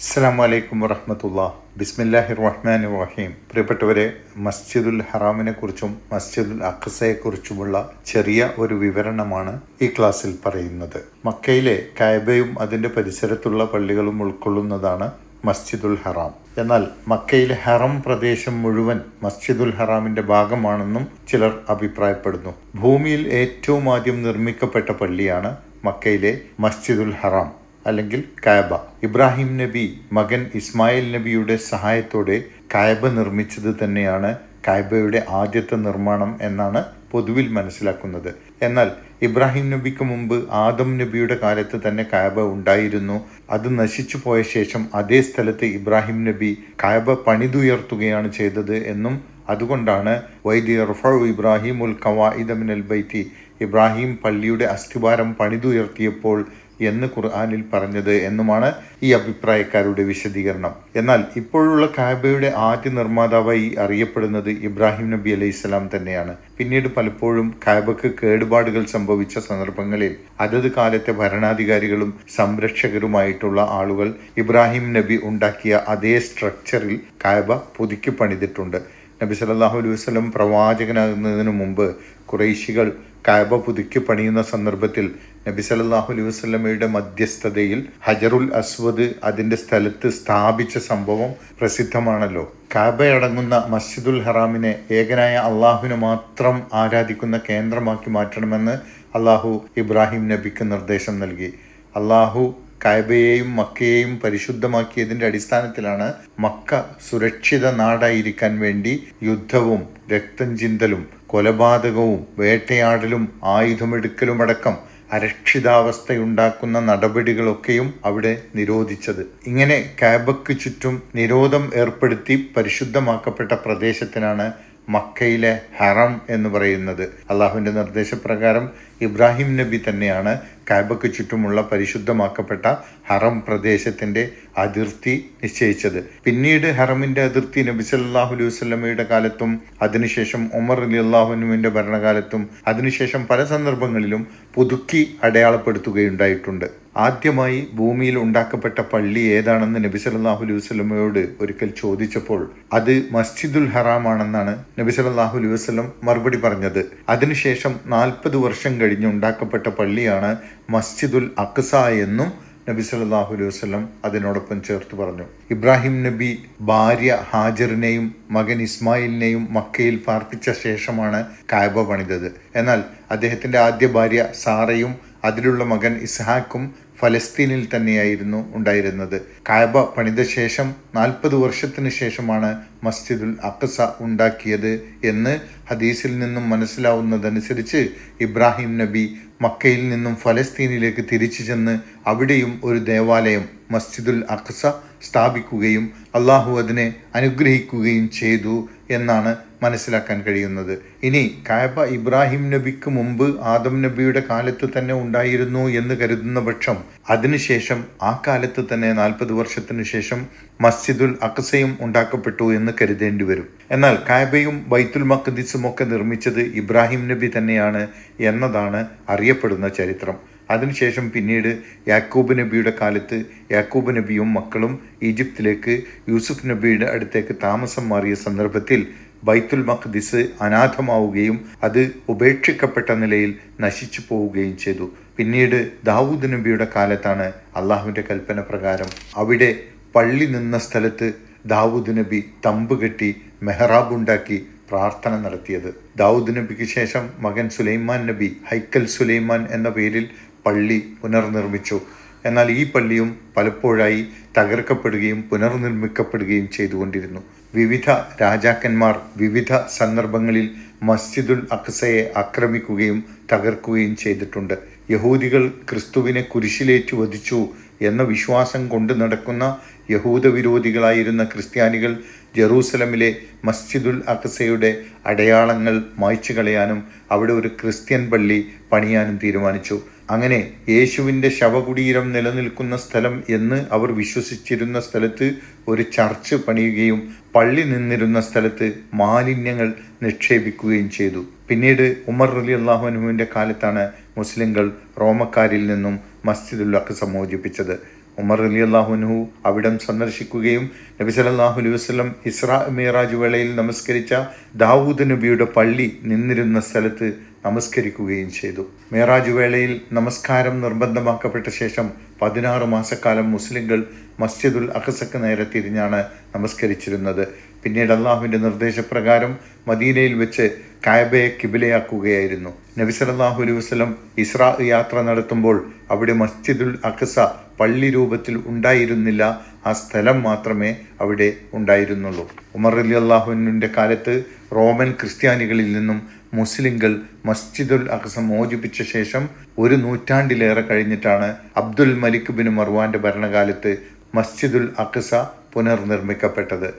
അസ്സാം അലൈക്കും വറഹമത്തുള്ള. ബിസ്മില്ലാഹി റഹ്മാൻ റഹീം പ്രിയപ്പെട്ടവരെ മസ്ജിദുൽ ഹറാമിനെ കുറിച്ചും മസ്ജിദുൽ അഖസയെ കുറിച്ചുമുള്ള ചെറിയ ഒരു വിവരണമാണ് ഈ ക്ലാസ്സിൽ പറയുന്നത്. മക്കയിലെ കായബയും അതിന്റെ പരിസരത്തുള്ള പള്ളികളും ഉൾക്കൊള്ളുന്നതാണ് മസ്ജിദുൽ ഹറാം. എന്നാൽ മക്കയിലെ ഹറം പ്രദേശം മുഴുവൻ മസ്ജിദുൽ ഹറാമിന്റെ ഭാഗമാണെന്നും ചിലർ അഭിപ്രായപ്പെടുന്നു. ഭൂമിയിൽ ഏറ്റവും ആദ്യം നിർമ്മിക്കപ്പെട്ട പള്ളിയാണ് മക്കയിലെ മസ്ജിദുൽ ഹറാം. അല്ലെങ്കിൽ കായബ. ഇബ്രാഹിം നബി മകൻ ഇസ്മായിൽ നബിയുടെ സഹായത്തോടെ കായബ നിർമ്മിച്ചത് തന്നെയാണ് കായബയുടെ ആദ്യത്തെ നിർമ്മാണം എന്നാണ് പൊതുവിൽ മനസ്സിലാക്കുന്നത്. എന്നാൽ ഇബ്രാഹിം നബിക്ക് മുമ്പ് ആദം നബിയുടെ കാലത്ത് തന്നെ കായബ ഉണ്ടായിരുന്നു. അത് നശിച്ചു പോയ ശേഷം അതേ സ്ഥലത്ത് ഇബ്രാഹിം നബി കായബ പണിതുയർത്തുകയാണ് ചെയ്തത് എന്നും അതുകൊണ്ടാണ് വൈദ്യ റഫ ഇബ്രാഹിം ഉൽ കവായിദ മിനൽ ബൈത്തി ഇബ്രാഹിം പള്ളിയുടെ അസ്ഥിവാരം പണിതുയർത്തിയപ്പോൾ എന്ന് ഖുർആാനിൽ പറഞ്ഞത് എന്നുമാണ് ഈ അഭിപ്രായക്കാരുടെ വിശദീകരണം. എന്നാൽ ഇപ്പോഴുള്ള കാബയുടെ ആദ്യ നിർമ്മാതാവായി അറിയപ്പെടുന്നത് ഇബ്രാഹിം നബി അലൈഹി സ്വലാം തന്നെയാണ്. പിന്നീട് പലപ്പോഴും കാബക്ക് കേടുപാടുകൾ സംഭവിച്ച സന്ദർഭങ്ങളിൽ അതത് കാലത്തെ ഭരണാധികാരികളും സംരക്ഷകരുമായിട്ടുള്ള ആളുകൾ ഇബ്രാഹിം നബി ഉണ്ടാക്കിയ അതേ സ്ട്രക്ചറിൽ കാബ പുതുക്കി പണിതിട്ടുണ്ട്. നബി സല്ലാഹു അലൈഹി വസ്ലം പ്രവാചകനാകുന്നതിന് മുമ്പ് കുറേശികൾ കാബ പുതുക്കി പണിയുന്ന സന്ദർഭത്തിൽ നബി സല്ലാഹു അലൈഹി വസ്ലമയുടെ മധ്യസ്ഥതയിൽ ഹജറുൽ അസ്വദ് അതിന്റെ സ്ഥലത്ത് സ്ഥാപിച്ച സംഭവം പ്രസിദ്ധമാണല്ലോ. കാബയടങ്ങുന്ന മസ്ജിദുൽ ഹറാമിനെ ഏകനായ അള്ളാഹുവിനെ മാത്രം ആരാധിക്കുന്ന കേന്ദ്രമാക്കി മാറ്റണമെന്ന് അള്ളാഹു ഇബ്രാഹിം നബിക്ക് നിർദ്ദേശം നൽകി. അള്ളാഹു കായബയെയും മക്കയെയും പരിശുദ്ധമാക്കിയതിന്റെ അടിസ്ഥാനത്തിലാണ് മക്ക സുരക്ഷിത നാടായിരിക്കാൻ വേണ്ടി യുദ്ധവും രക്തം ചിന്തലും കൊലപാതകവും വേട്ടയാടലും ആയുധമെടുക്കലുമടക്കം അരക്ഷിതാവസ്ഥയുണ്ടാക്കുന്ന നടപടികളൊക്കെയും അവിടെ നിരോധിച്ചത്. ഇങ്ങനെ കാബക്ക് ചുറ്റും നിരോധം ഏർപ്പെടുത്തി പരിശുദ്ധമാക്കപ്പെട്ട പ്രദേശത്തിനാണ് മക്കയിലെ ഹറം എന്ന് പറയുന്നത്. അള്ളാഹുവിന്റെ നിർദ്ദേശപ്രകാരം ഇബ്രാഹിം നബി തന്നെയാണ് കാബയ്ക്ക് ചുറ്റുമുള്ള പരിശുദ്ധമാക്കപ്പെട്ട ഹറം പ്രദേശത്തിന്റെ അതിർത്തി നിശ്ചയിച്ചത്. പിന്നീട് ഹറമിന്റെ അതിർത്തി നബി സല്ലാഹു അലൈഹി വസ്ലമയുടെ കാലത്തും അതിനുശേഷം ഉമർ അലി അള്ളാഹുനുവിന്റെ ഭരണകാലത്തും അതിനുശേഷം പല സന്ദർഭങ്ങളിലും പുതുക്കി അടയാളപ്പെടുത്തുകയുണ്ടായിട്ടുണ്ട്. ആദ്യമായി ഭൂമിയിൽ ഉണ്ടാക്കപ്പെട്ട പള്ളി ഏതാണെന്ന് നബി സല്ലാഹു അലൈഹി വസ്ലമയോട് ഒരിക്കൽ ചോദിച്ചപ്പോൾ അത് മസ്ജിദുൽ ഹറാം ആണെന്നാണ് നബി സല്ലാഹു അലൈഹി വസ്ലം മറുപടി പറഞ്ഞത്. അതിനുശേഷം നാൽപ്പത് വർഷം കഴിഞ്ഞ് ഉണ്ടാക്കപ്പെട്ട പള്ളിയാണ് മസ്ജിദുൽ അക്സ എന്നും നബി സല്ലാഹു അലൈഹി വസ്ലം അതിനോടൊപ്പം ചേർത്ത് പറഞ്ഞു. ഇബ്രാഹിം നബി ഭാര്യ ഹാജറിനെയും മകൻ ഇസ്മായിലിനെയും മക്കയിൽ പാർപ്പിച്ച ശേഷമാണ് കായബ പണിതത്. എന്നാൽ അദ്ദേഹത്തിന്റെ ആദ്യ ഭാര്യ സാറയും അതിലുള്ള മകൻ ഇസ്ഹാക്കും ഫലസ്തീനിൽ തന്നെയായിരുന്നു ഉണ്ടായിരുന്നത്. കായബ പണിത ശേഷം നാൽപ്പത് വർഷത്തിന് ശേഷമാണ് മസ്ജിദുൽ അക്കസ ഉണ്ടാക്കിയത് എന്ന് ഹദീസിൽ നിന്നും മനസ്സിലാവുന്നതനുസരിച്ച് ഇബ്രാഹിം നബി മക്കയിൽ നിന്നും ഫലസ്തീനിലേക്ക് തിരിച്ചു ചെന്ന് അവിടെയും ഒരു ദേവാലയം മസ്ജിദുൽ അക്സ സ്ഥാപിക്കുകയും അള്ളാഹു അതിനെ അനുഗ്രഹിക്കുകയും ചെയ്തു എന്നാണ് മനസ്സിലാക്കാൻ കഴിയുന്നത്. ഇനി കായബ ഇബ്രാഹിം നബിക്ക് മുമ്പ് ആദം നബിയുടെ കാലത്ത് തന്നെ ഉണ്ടായിരുന്നു എന്ന് കരുതുന്ന പക്ഷം അതിനുശേഷം ആ കാലത്ത് തന്നെ നാൽപ്പത് വർഷത്തിനു ശേഷം മസ്ജിദുൽ അക്സയും ഉണ്ടാക്കപ്പെട്ടു എന്ന് കരുതേണ്ടി വരും. എന്നാൽ കായബയും ബൈത്തുൽ മഖദിസും ഒക്കെ നിർമ്മിച്ചത് ഇബ്രാഹിം നബി തന്നെയാണ് എന്നതാണ് അറിയപ്പെടുന്ന ചരിത്രം. അതിനുശേഷം പിന്നീട് യാക്കൂബ് നബിയുടെ കാലത്ത് യാക്കൂബ് നബിയും മക്കളും ഈജിപ്തിലേക്ക് യൂസുഫ് നബിയുടെ അടുത്തേക്ക് താമസം മാറിയ സന്ദർഭത്തിൽ ബൈത്തുൽ മഖ്ദിസ് അനാഥമാവുകയും അത് ഉപേക്ഷിക്കപ്പെട്ട നിലയിൽ നശിച്ചു പോവുകയും ചെയ്തു. പിന്നീട് ദാവൂദ് നബിയുടെ കാലത്താണ് അള്ളാഹുവിന്റെ കൽപ്പന പ്രകാരം അവിടെ പള്ളി നിന്ന സ്ഥലത്ത് ദാവൂദ് നബി തമ്പ് കെട്ടി മെഹ്റാബുണ്ടാക്കി പ്രാർത്ഥന നടത്തിയത്. ദാവൂദ് നബിക്ക് ശേഷം മകൻ സുലൈമാൻ നബി ഹൈക്കൽ സുലൈമാൻ എന്ന പേരിൽ പള്ളി പുനർനിർമ്മിച്ചു. എന്നാൽ ഈ പള്ളിയും പലപ്പോഴായി തകർക്കപ്പെടുകയും പുനർനിർമ്മിക്കപ്പെടുകയും ചെയ്തുകൊണ്ടിരുന്നു. വിവിധ രാജാക്കന്മാർ വിവിധ സന്ദർഭങ്ങളിൽ മസ്ജിദുൽ അക്സയെ ആക്രമിക്കുകയും തകർക്കുകയും ചെയ്തിട്ടുണ്ട്. യഹൂദികൾ ക്രിസ്തുവിനെ കുരിശിലേറ്റു വധിച്ചു എന്ന വിശ്വാസം കൊണ്ട് നടക്കുന്ന യഹൂദ വിരോധികളായിരുന്ന ക്രിസ്ത്യാനികൾ ജെറൂസലമിലെ മസ്ജിദുൽ അക്സയുടെ അടയാളങ്ങൾ മായ്ച്ചു കളയാനും അവിടെ ഒരു ക്രിസ്ത്യൻ പള്ളി പണിയാനും തീരുമാനിച്ചു. അങ്ങനെ യേശുവിന്റെ ശവകുടീരം നിലനിൽക്കുന്ന സ്ഥലം എന്ന് അവർ വിശ്വസിച്ചിരുന്ന സ്ഥലത്ത് ഒരു ചർച്ച് പണിയുകയും പള്ളി നിന്നിരുന്ന സ്ഥലത്ത് മാലിന്യങ്ങൾ നിക്ഷേപിക്കുകയും ചെയ്തു. പിന്നീട് ഉമർ അലി അള്ളാഹുനുവിന്റെ കാലത്താണ് മുസ്ലിങ്ങൾ റോമക്കാരിൽ നിന്നും മസ്ജിദുൽ അഖ്സ മോചിപ്പിച്ചത്. ഉമർ അലി അള്ളാഹുനഹു അവിടം സന്ദർശിക്കുകയും നബി സലല്ലാഹു അലൈഹി വസ്ലം ഇസ്രാ മിറാജ് വേളയിൽ നമസ്കരിച്ച ദാവൂദ് നബിയുടെ പള്ളി നിന്നിരുന്ന സ്ഥലത്ത് നമസ്കരിക്കുകയും ചെയ്തു. മേറാജ് വേളയിൽ നമസ്കാരം നിർബന്ധമാക്കപ്പെട്ട ശേഷം പതിനാറ് മാസക്കാലം മുസ്ലിങ്ങൾ മസ്ജിദുൽ അഹസക്ക് നേരെ തിരിഞ്ഞാണ് നമസ്കരിച്ചിരുന്നത്. പിന്നീട് അള്ളാഹുവിന്റെ നിർദ്ദേശപ്രകാരം മദീനയിൽ വെച്ച് കായബയെ കിബിലയാക്കുകയായിരുന്നു. നബി സല്ലല്ലാഹു അലൈഹി വസല്ലം ഇസ്രാ യാത്ര നടത്തുമ്പോൾ അവിടെ മസ്ജിദുൽ അഖസ പള്ളി രൂപത്തിൽ ഉണ്ടായിരുന്നില്ല. ആ സ്ഥലം മാത്രമേ അവിടെ ഉണ്ടായിരുന്നുള്ളൂ. ഉമർ അലി അള്ളാഹുവിന്റെ കാലത്ത് റോമൻ ക്രിസ്ത്യാനികളിൽ നിന്നും മുസ്ലിങ്ങൾ മസ്ജിദുൽ അഖസ മോചിപ്പിച്ച ശേഷം ഒരു നൂറ്റാണ്ടിലേറെ കഴിഞ്ഞിട്ടാണ് അബ്ദുൽ മലിക് ബിൻ മർവാന്റെ ഭരണകാലത്ത് മസ്ജിദുൽ അഖസ പുനർനിർമ്മിക്കപ്പെട്ടത്.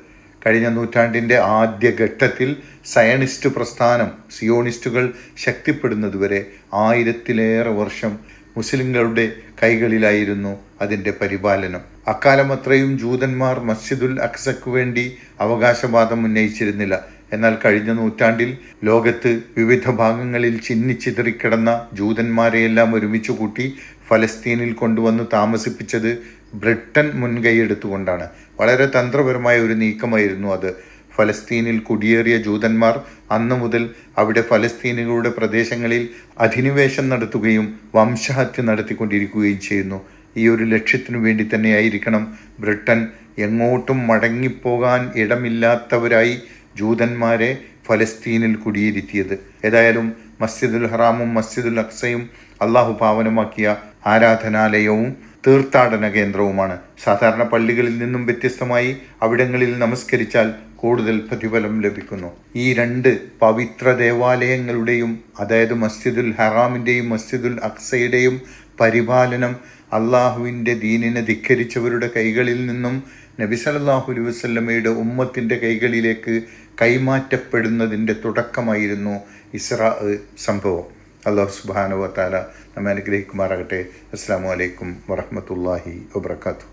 കഴിഞ്ഞ നൂറ്റാണ്ടിന്റെ ആദ്യ ഘട്ടത്തിൽ സയണിസ്റ്റ് പ്രസ്ഥാനം സിയോണിസ്റ്റുകൾ ശക്തിപ്പെടുന്നതുവരെ ആയിരത്തിലേറെ വർഷം മുസ്ലിങ്ങളുടെ കൈകളിലായിരുന്നു അതിന്റെ പരിപാലനം. അക്കാലം അത്രയും ജൂതന്മാർ മസ്ജിദുൽ അക്സക്ക് വേണ്ടി അവകാശവാദം ഉന്നയിച്ചിരുന്നില്ല. എന്നാൽ കഴിഞ്ഞ നൂറ്റാണ്ടിൽ ലോകത്ത് വിവിധ ഭാഗങ്ങളിൽ ചിന്നിച്ചിതറിക്കിടന്ന ജൂതന്മാരെയെല്ലാം ഒരുമിച്ച് കൂട്ടി ഫലസ്തീനിൽ കൊണ്ടുവന്ന് താമസിപ്പിച്ചത് ബ്രിട്ടൻ മുൻകൈയെടുത്തുകൊണ്ടാണ്. വളരെ തന്ത്രപരമായ ഒരു നീക്കമായിരുന്നു അത്. ഫലസ്തീനിൽ കുടിയേറിയ ജൂതന്മാർ അന്നു മുതൽ അവിടെ ഫലസ്തീനുകളുടെ പ്രദേശങ്ങളിൽ അധിനിവേശം നടത്തുകയും വംശഹത്യ നടത്തിക്കൊണ്ടിരിക്കുകയും ചെയ്യുന്നു. ഈ ഒരു ലക്ഷ്യത്തിനു വേണ്ടി തന്നെയായിരിക്കണം ബ്രിട്ടൻ എങ്ങോട്ടും മടങ്ങിപ്പോകാൻ ഇടമില്ലാത്തവരായി ജൂതന്മാരെ ഫലസ്തീനിൽ കുടിയിരുത്തിയത്. ഏതായാലും മസ്ജിദുൽ ഹറാമും മസ്ജിദുൽ അക്സയും അള്ളാഹു പാവനമാക്കിയ ആരാധനാലയവും തീർത്ഥാടന കേന്ദ്രവുമാണ്. സാധാരണ പള്ളികളിൽ നിന്നും വ്യത്യസ്തമായി അവിടങ്ങളിൽ നമസ്കരിച്ചാൽ കൂടുതൽ പ്രതിഫലം ലഭിക്കുന്നു. ഈ രണ്ട് പവിത്ര ദേവാലയങ്ങളുടെയും അതായത് മസ്ജിദുൽ ഹറാമിന്റെയും മസ്ജിദുൽ അക്സയുടെയും പരിപാലനം അള്ളാഹുവിന്റെ ദീനിനെ ധിക്കരിച്ചവരുടെ കൈകളിൽ നിന്നും നബി സല്ലല്ലാഹു അലൈഹി ഉമ്മത്തിന്റെ കൈകളിലേക്ക് കൈമാറ്റപ്പെടുന്നതിന്റെ തുടക്കമായിരുന്നു ഇസ്രാ സംഭവം. അള്ളാഹു സുബാനുവ താല നമ്മെ അനുഗ്രഹിക്കുമാറാകട്ടെ. അസ്സാം വലൈക്കും വറഹമത്തല്ലാഹി വബർക്കാത്തു